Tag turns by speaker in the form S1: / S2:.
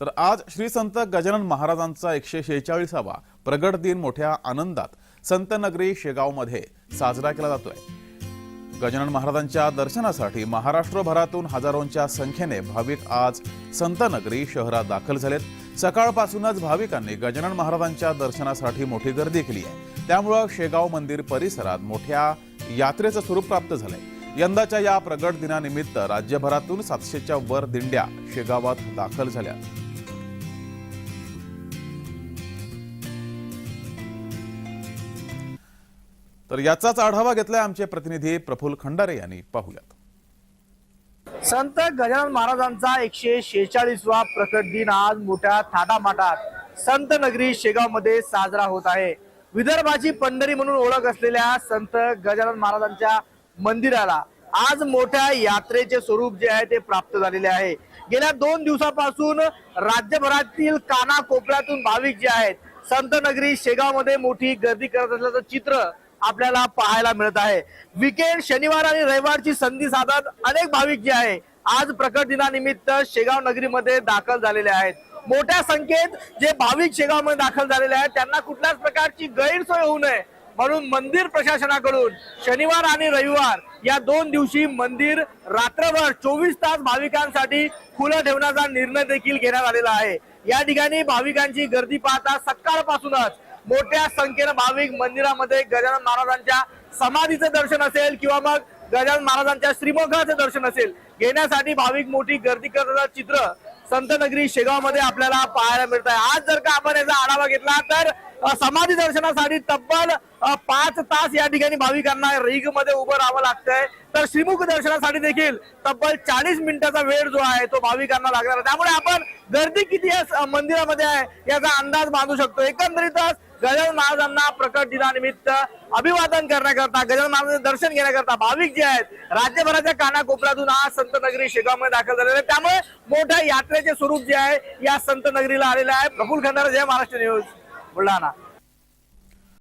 S1: तर आज श्री संत गजानन महाराजांचा एकशे शेहेचाळीसावा प्रगट दिन मोठ्या आनंदात संतनगरी शेगावमध्ये साजरा केला जातोय. गजानन महाराजांच्या दर्शनासाठी महाराष्ट्रभरातून हजारोंच्या संख्येने भाविक आज संतनगरी शहरात दाखल झालेत. सकाळपासूनच भाविकांनी गजानन महाराजांच्या दर्शनासाठी मोठी गर्दी केली आहे. त्यामुळं शेगाव मंदिर परिसरात मोठ्या यात्रेचं स्वरूप प्राप्त झालंय. यंदाच्या या प्रगट दिनानिमित्त राज्यभरातून सातशेच्या वर दिंड्या शेगावात दाखल झाल्या. तर याचाच आढावा घेतलाय आमचे प्रतिनिधी प्रफुल्ल खंडारे यांनी. पाहूयात.
S2: संत गजानन महाराजांचा एकशे शेहेचाळीसवा प्रकट दिन आज मोठ्या थाटामाटात संत नगरी शेगावमध्ये साजरा होत आहे. विदर्भाची पंढरी म्हणून ओळख असलेल्या संत गजानन महाराजांच्या मंदिराला आज मोठ्या यात्रेचे स्वरूप जे आहे ते प्राप्त झालेले आहे. गेल्या दोन दिवसापासून राज्यभरातील कानाकोपऱ्यातून भाविक जे आहेत संत नगरी शेगावमध्ये मोठी गर्दी करत असल्याचं चित्र आपल्याला पाहायला मिळत आहे. विकेंड शनिवार आणि रविवारची संधी साधत अनेक भाविक जे आहे आज प्रकट दिनानिमित्त शेगाव नगरीमध्ये दाखल झालेले आहेत. मोठ्या संख्येत जे भाविक शेगावमध्ये दाखल झालेले आहेत त्यांना कुठल्याच प्रकारची गैरसोय होऊ नये. म्हणून मंदिर प्रशासनाकडून शनिवार आणि रविवार या दोन दिवशी मंदिर रात्रभर चोवीस तास भाविकांसाठी खुलं ठेवण्याचा निर्णय देखील घेण्यात आलेला आहे. या ठिकाणी भाविकांची गर्दी पाहता सकाळपासूनच मोठ्या संख्येनं भाविक मंदिरामध्ये गजानन महाराजांच्या समाधीचं दर्शन असेल किंवा मग गजानन महाराजांच्या श्रीमुखाचं दर्शन असेल घेण्यासाठी भाविक मोठी गर्दी करणारं चित्र संतनगरी शेगावमध्ये शेगावमध्ये आपल्याला पाहायला मिळत आहे आज जर का आपण याचा आढावा घेतला तर समाधी दर्शनासाठी तब्बल पाच तास या ठिकाणी भाविकांना रिगमध्ये उभं राहावं लागतंय. तर श्रीमुख दर्शनासाठी देखील तब्बल चाळीस मिनिटाचा वेळ जो आहे तो भाविकांना लागणार आहे. त्यामुळे आपण गर्दी किती या मंदिरामध्ये आहे याचा अंदाज बांधू शकतो. एकंदरीतच गजानन महाराजांना प्रकट दिनानिमित्त अभिवादन करण्याकरता गजानन महाराजांचं दर्शन घेण्याकरता भाविक जे आहेत राज्यभराच्या कानाकोपऱ्यातून आज संत नगरी शेगावमध्ये दाखल झालेले आहे त्यामुळे मोठ्या यात्रेचे स्वरूप जे आहे या संत नगरीला आलेलं आहे. प्रफुल खंडारा जय महाराष्ट्र न्यूज बुलढाणा.